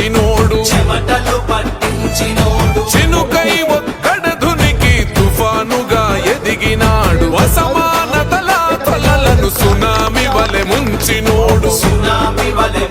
పట్టించినోడు. చెమటలు పట్టించినోడు. చినుకై ఒక్కడ ధునికి తుఫానుగా ఎదిగినాడు. అసమానతల తలలను సునామి వలె ముంచినోడు. సునామి వలె